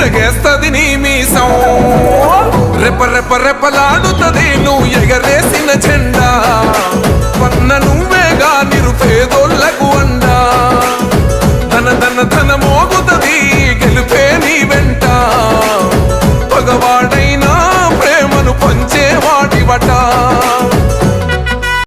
తిరగేస్తుంది నీ మీసం. రెప రెప రెపలాడుతుంది నువ్వు ఎగరేసిన జెండా పన్న నువ్వేగా నిరుపేదోళ్ళకు అండా. ధన ధన ధన మోగుతుంది.